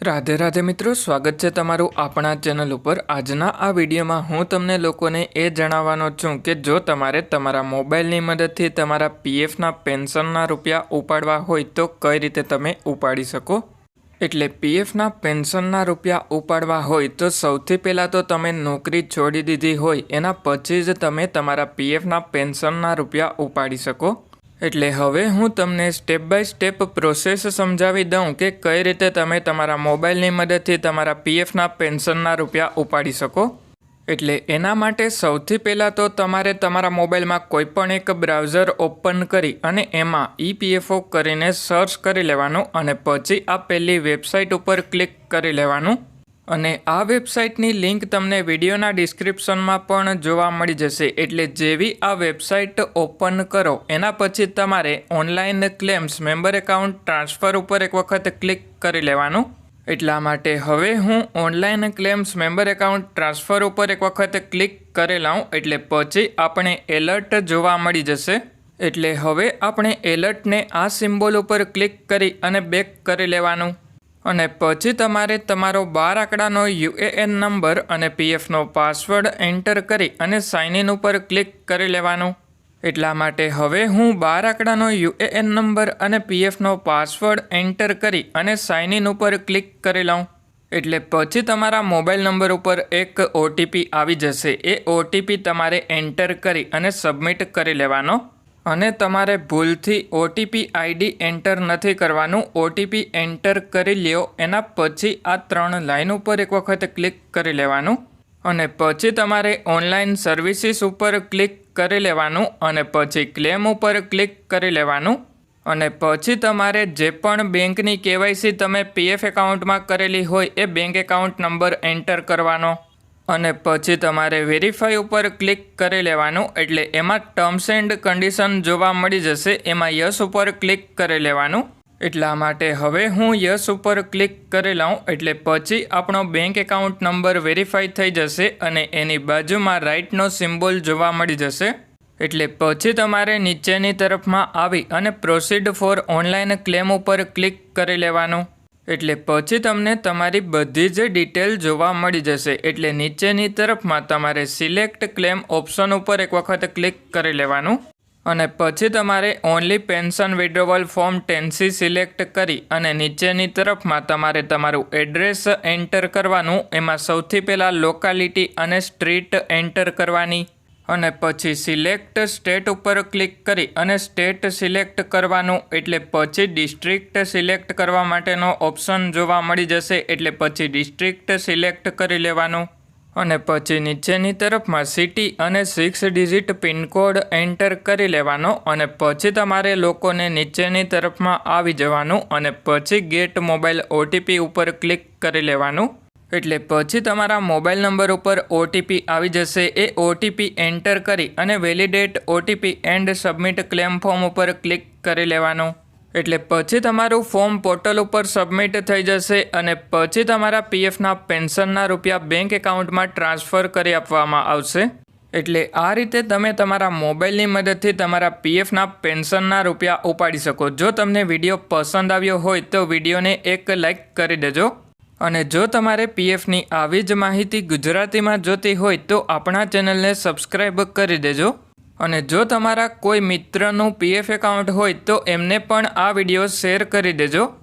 રાધે રાધે મિત્રો, સ્વાગત છે તમારું આપણા ચેનલ ઉપર. આજના આ વિડીયોમાં હું તમને લોકોને એ જણાવવાનો છું કે જો તમારે તમારા મોબાઈલની મદદથી તમારા પીએફના પેન્શનના રૂપિયા ઉપાડવા હોય તો કઈ રીતે તમે ઉપાડી શકો? એટલે પીએફના પેન્શનના રૂપિયા ઉપાડવા હોય તો સૌથી પહેલાં તો તમે નોકરી છોડી દીધી હોય, એના પછી જ તમે તમારા પીએફના પેન્શનના રૂપિયા ઉપાડી શકો. એટલે હવે હું તમને સ્ટેપ બાય સ્ટેપ પ્રોસેસ સમજાવી દઉં કે કઈ રીતે તમે તમારા મોબાઈલની મદદથી તમારા પીએફના પેન્શનના રૂપિયા ઉપાડી શકો. એટલે એના માટે સૌથી પહેલાં તો તમારે તમારા મોબાઈલમાં કોઈ પણ એક બ્રાઉઝર ઓપન કરી અને એમાં ઈપીએફઓ કરીને સર્ચ કરી લેવાનું અને પછી આ પહેલી વેબસાઇટ ઉપર ક્લિક કરી લેવાનું. અને આ વેબસાઇટની લિંક તમને વિડીયોના ડિસ્ક્રિપ્શનમાં પણ જોવા મળી જશે. એટલે જેવી આ વેબસાઇટ ઓપન કરો, એના પછી તમારે online claims, member account transfer ઉપર એક વખત ક્લિક કરી લેવાનું. એટલા માટે હવે હું online claims, member account transfer ઉપર એક વખત ક્લિક કરી લઉં એટલે પછી આપણે એલર્ટ જોવા મળી જશે. એટલે હવે આપણે એલર્ટને આ સિમ્બોલ ઉપર ક્લિક કરી અને બેક કરી લેવાનું. અને પછી તમારે તમારો બાર આંકડાનો યુએએન નંબર અને પીએફનો પાસવર્ડ એન્ટર કરી અને સાઇન ઇન ઉપર ક્લિક કરી લેવાનું. એટલા માટે હવે હું બાર આંકડાનો યુએએન નંબર અને પીએફનો પાસવર્ડ એન્ટર કરી અને સાઇન ઇન ઉપર ક્લિક કરી લઉં. એટલે પછી તમારા મોબાઈલ નંબર ઉપર એક ઓટીપી આવી જશે. એ ઓટીપી તમારે એન્ટર કરી અને સબમિટ કરી લેવાનો. અને તમારે ભૂલથી ઓટીપી આઈડી એન્ટર નથી કરવાનું. ઓટીપી એન્ટર કરી લ્યો. એના પછી આ ત્રણ લાઇન ઉપર એક વખત ક્લિક કરી લેવાનું. અને પછી તમારે ઓનલાઈન સર્વિસીસ ઉપર ક્લિક કરી લેવાનું. અને પછી ક્લેમ ઉપર ક્લિક કરી લેવાનું. અને પછી તમારે જે પણ બેંકની કેવાયસી તમે પીએફ એકાઉન્ટમાં કરેલી હોય એ બેંક એકાઉન્ટ નંબર એન્ટર કરવાનો. અને પછી તમારે વેરીફાઈ ઉપર ક્લિક કરી લેવાનું. એટલે એમાં ટર્મ્સ એન્ડ કન્ડિશન જોવા મળી જશે. એમાં યસ ઉપર ક્લિક કરી લેવાનું. એટલા માટે હવે હું યસ ઉપર ક્લિક કરી લઉં. એટલે પછી આપણો બેંક એકાઉન્ટ નંબર વેરીફાઈ થઈ જશે અને એની બાજુમાં રાઇટનો સિમ્બોલ જોવા મળી જશે. એટલે પછી તમારે નીચેની તરફમાં આવી અને પ્રોસીડ ફોર ઓનલાઈન ક્લેમ ઉપર ક્લિક કરી લેવાનું. એટલે પછી તમને તમારી બધી જ ડિટેલ જોવા મળી જશે. એટલે નીચેની તરફમાં તમારે સિલેક્ટ ક્લેમ ઓપ્શન ઉપર એક વખત ક્લિક કરી લેવાનું અને પછી તમારે only pension withdrawal form ten C select કરી અને નીચેની તરફમાં તમારે તમારું એડ્રેસ એન્ટર કરવાનું. એમાં સૌથી પહેલાં લોકાલિટી અને સ્ટ્રીટ એન્ટર કરવાની. અને પછી સિલેક્ટ સ્ટેટ ઉપર ક્લિક કરી અને સ્ટેટ સિલેક્ટ કરવાનું એટલે પછી ડિસ્ટ્રિક્ટ સિલેક્ટ કરવા માટેનો ઓપ્શન જોવા મળી જશે એટલે પછી ડિસ્ટ્રિક્ટ સિલેક્ટ કરી લેવાનું. અને પછી નીચેની તરફમાં સિટી અને six digit pin code enter કરી લેવાનો અને પછી તમારે લોકોને નીચેની તરફમાં આવી જવાનું અને પછી ગેટ મોબાઈલ ઓટીપી ઉપર ક્લિક કરી લેવાનું. એટલે પછી તમારા મોબાઈલ નંબર ઉપર ઓટીપી આવી જશે. એ ઓટીપી એન્ટર કરી અને validate OTP and submit claim form ઉપર ક્લિક કરી લેવાનું. એટલે પછી તમારું ફોર્મ પોર્ટલ ઉપર સબમિટ થઈ જશે અને પછી તમારા પીએફના પેન્શનના રૂપિયા બેંક એકાઉન્ટમાં ટ્રાન્સફર કરી આપવામાં આવશે. એટલે આ રીતે તમે તમારા મોબાઈલની મદદથી તમારા પીએફના પેન્શનના રૂપિયા ઉપાડી શકો. જો તમને વીડિયો પસંદ આવ્યો હોય તો વિડીયોને એક લાઈક કરી દેજો. અને જો તમારે પીએફની આવી જ માહિતી ગુજરાતીમાં જોતી હોય તો આપણા ચેનલને સબસ્ક્રાઈબ કરી દેજો. અને જો તમારા કોઈ મિત્રનું પીએફ એકાઉન્ટ હોય તો એમને પણ આ વીડિયો શેર કરી દેજો.